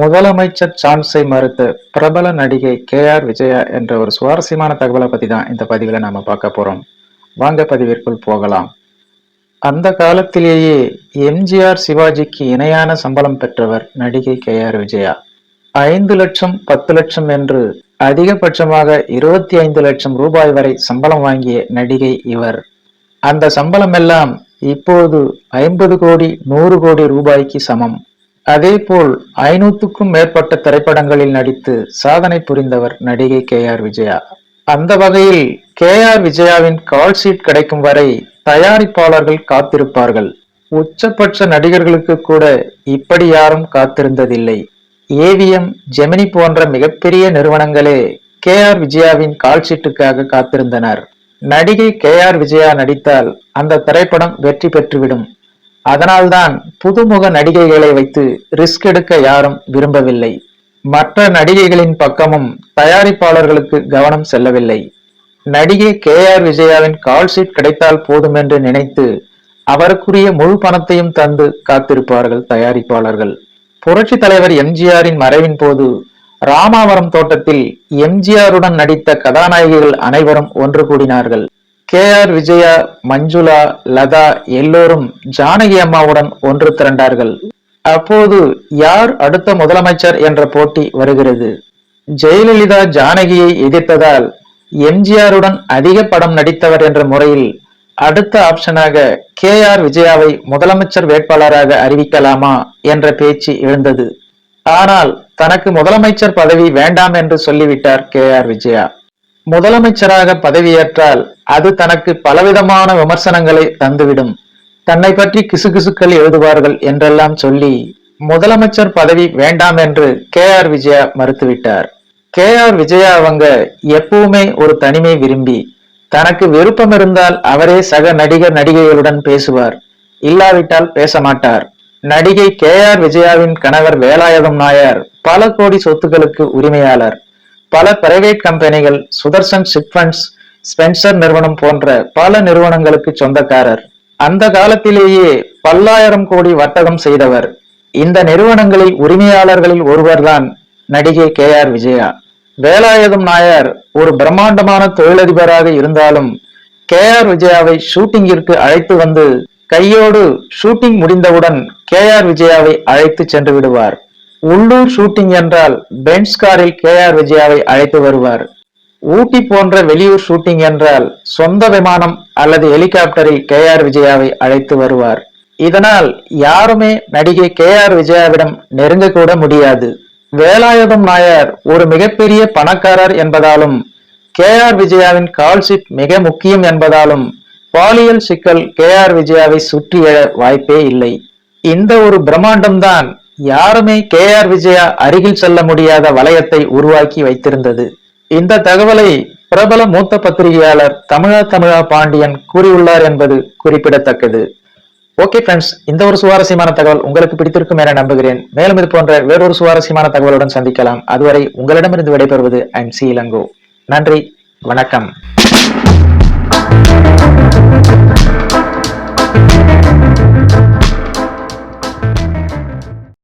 முதலமைச்சர் சான்ஸை மறுத்த பிரபல நடிகை கே ஆர் விஜயா என்ற ஒரு சுவாரஸ்யமான தகவலை பத்தி தான் இந்த பதிவில் நாம பார்க்க போறோம். வாங்க பதிவிற்குள் போகலாம். அந்த காலத்திலேயே எம்ஜிஆர் சிவாஜிக்கு இணையான சம்பளம் பெற்றவர் நடிகை கே ஆர் விஜயா. ஐந்து லட்சம் பத்து லட்சம் என்று அதிகபட்சமாக இருபத்தி ஐந்து லட்சம் ரூபாய் வரை சம்பளம் வாங்கிய நடிகை இவர். அந்த சம்பளம் எல்லாம் இப்போது ஐம்பது கோடி நூறு கோடி ரூபாய்க்கு சமம். அதேபோல் ஐநூத்துக்கும் மேற்பட்ட திரைப்படங்களில் நடித்து சாதனை புரிந்தவர் நடிகை கே ஆர் விஜயா. அந்த வகையில் கே ஆர் விஜயாவின் கால் ஷீட் கிடைக்கும் வரை தயாரிப்பாளர்கள் காத்திருப்பார்கள். உச்சபட்ச நடிகர்களுக்கு கூட இப்படி யாரும் காத்திருந்ததில்லை. ஏவிஎம் ஜெமினி போன்ற மிகப்பெரிய நிறுவனங்களே கே ஆர் விஜயாவின் கால் ஷீட்டுக்காக காத்திருந்தனர். நடிகை கே ஆர் விஜயா நடித்தால் அந்த திரைப்படம் வெற்றி பெற்றுவிடும். அதனால்தான் புதுமுக நடிகைகளை வைத்து ரிஸ்க் எடுக்க யாரும் விரும்பவில்லை. மற்ற நடிகைகளின் பக்கமும் தயாரிப்பாளர்களுக்கு கவனம் செல்லவில்லை. நடிகை கே ஆர் விஜயாவின் கால் ஷீட் கிடைத்தால் போதும் என்று நினைத்து அவருக்குரிய முழு பணத்தையும் தந்து காத்திருப்பார்கள் தயாரிப்பாளர்கள். புரட்சி தலைவர் எம்ஜிஆரின் மறைவின் போது ராமாவரம் தோட்டத்தில் எம்ஜிஆருடன் நடித்த கதாநாயகிகள் அனைவரும் ஒன்று கூடினார்கள். கே ஆர் விஜயா மஞ்சுளா லதா எல்லோரும் ஜானகி அம்மாவுடன் ஒன்று திரண்டார்கள். அப்போது யார் அடுத்த முதலமைச்சர் என்ற போட்டி வருகிறது? ஜெயலலிதா ஜானகியை எதிர்த்ததால் எம்ஜிஆருடன் அதிக படம் நடித்தவர் என்ற முறையில் அடுத்த ஆப்ஷனாக கே ஆர் விஜயாவை முதலமைச்சர் வேட்பாளராக அறிவிக்கலாமா என்ற பேச்சு எழுந்தது. ஆனால் தனக்கு முதலமைச்சர் பதவி வேண்டாம் என்று சொல்லிவிட்டார் கே ஆர் விஜயா. முதலமைச்சராக பதவியேற்றால் அது தனக்கு பலவிதமான விமர்சனங்களை தந்துவிடும். தன்னை பற்றி கிசுகிசுக்கள் எழுதுவார்கள் என்றெல்லாம் சொல்லி முதலமைச்சர் பதவி வேண்டாம் என்று கே ஆர் விஜயா மறுத்துவிட்டார். கே ஆர் விஜயா அவங்க எப்பவுமே ஒரு தனிமை விரும்பி தனக்கு விருப்பம் இருந்தால் அவரே சக நடிகர் நடிகைகளுடன் பேசுவார். இல்லாவிட்டால் பேச மாட்டார். நடிகை கே ஆர் விஜயாவின் கணவர் வேலாயுதம் நாயர் பல கோடி சொத்துக்களுக்கு உரிமையாளர். பல பிரைவேட் கம்பெனிகள் சுதர்சன் சிட்ஃபண்ட்ஸ் ஸ்பென்சர் நிறுவனம் போன்ற பல நிறுவனங்களுக்கு சொந்தக்காரர். அந்த காலத்திலேயே பல்லாயிரம் கோடி வர்த்தகம் செய்தவர். இந்த நிறுவனங்களில் உரிமையாளர்களில் ஒருவர்தான் நடிகை கே ஆர் விஜயா. வேலாயுதம் நாயர் ஒரு பிரம்மாண்டமான தொழிலதிபராக இருந்தாலும் கே ஆர் விஜயாவை ஷூட்டிங்கிற்கு அழைத்து வந்து கையோடு ஷூட்டிங் முடிந்தவுடன் கே ஆர் விஜயாவை அழைத்து சென்று விடுவார். உள்ளூர் ஷூட்டிங் என்றால் பென்ஸ் காரில் கே ஆர் விஜயாவை அழைத்து வருவார். ஊட்டி போன்ற வெளியூர் ஷூட்டிங் என்றால் சொந்த விமானம் அல்லது ஹெலிகாப்டரில் கே ஆர் விஜயாவை அழைத்து வருவார். இதனால் யாருமே நடிகை கே ஆர் விஜயாவிடம் நெருங்க கூட முடியாது. வேலாயுதம் நாயர் ஒரு மிகப்பெரிய பணக்காரர் என்பதாலும் கே ஆர் விஜயாவின் கால்ஷீட் மிக முக்கியம் என்பதாலும் பாலியல் சிக்கல் கே ஆர் விஜயாவை சுற்றி எழ வாய்ப்பே இல்லை. இந்த ஒரு பிரம்மாண்டம்தான் யாருமே கே ஆர் விஜயா அருகில் செல்ல முடியாத வளையத்தை உருவாக்கி வைத்திருந்தது. இந்த தகவலை பிரபல மூத்த பத்திரிகையாளர் தமிழா தமிழா பாண்டியன் கூறியுள்ளார் என்பது குறிப்பிடத்தக்கது. ஓகே ஃப்ரெண்ட்ஸ் இந்த ஒரு சுவாரஸ்யமான தகவல் உங்களுக்கு பிடித்திருக்கும் என நம்புகிறேன். மேலும் இது போன்ற வேறொரு சுவாரஸ்யமான தகவலுடன் சந்திக்கலாம். அதுவரை உங்களிடமிருந்து விடைபெறுவது அண்ட் சி இளங்கோ நன்றி வணக்கம்.